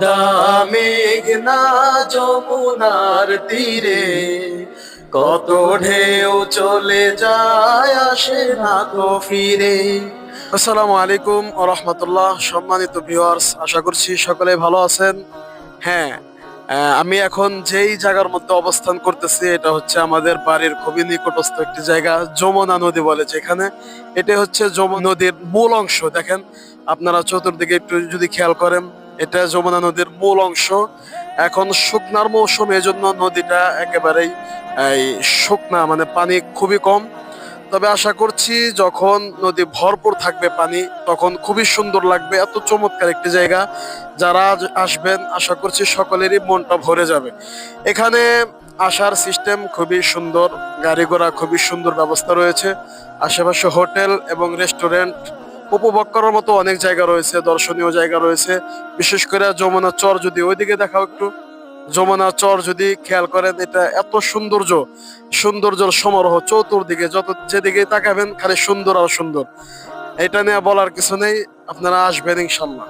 পদ্মা মেঘনা যমুনার তীরে, কত ঢেউ চলে যায় আসে না তো ফিরে। আসসালামু আলাইকুম রহমতুল্লাহ, সম্মানিত ভিউয়ার্স আশা করছি সকলে ভালো আছেন। হ্যাঁ আমি এখন যেই জায়গার মধ্যে অবস্থান করতেছি, এটা হচ্ছে আমাদের বাড়ির খুবই নিকটস্থ একটি জায়গা, যমুনা নদী বলে যেখানে। এটা হচ্ছে যমুনা নদীর মূল অংশ। দেখেন, আপনারা চতুর্দিকে একটু যদি খেয়াল করেন এটা যমুনা নদীর মূল অংশ। এখন শুকনার মৌসুম এই জন্য নদীটা একেবারেই, এই, শুকনা মানে পানি খুবই কম। তবে আশা করছি যখন নদী ভরপুর থাকবে পানি, তখন খুবই সুন্দর লাগবে। এত চমৎকার একটি জায়গা। যারা আসবেন, আশা করছি সকলেরই মনটা ভরে যাবে। এখানে আসার সিস্টেম খুবই সুন্দর, গাড়ি ঘোড়া খুবই সুন্দর ব্যবস্থা রয়েছে। আশেপাশে হোটেল এবং রেস্টুরেন্ট উপভোগ করার মতো অনেক জায়গা রয়েছে, দর্শনীয় জায়গা রয়েছে। বিশেষ করে যমুনা চর যদি ওইদিকে দেখাও একটু। যমুনা চর যদি খেয়াল করেন, এটা এত সৌন্দর্য, সৌন্দর্যের সমারোহ চতুর্দিকে, যত যেদিকে তাকাবেন খালি সুন্দর আর সুন্দর। এটা নিয়ে বলার কিছু নেই, আপনারা আসবেন ইনশাল্লাহ।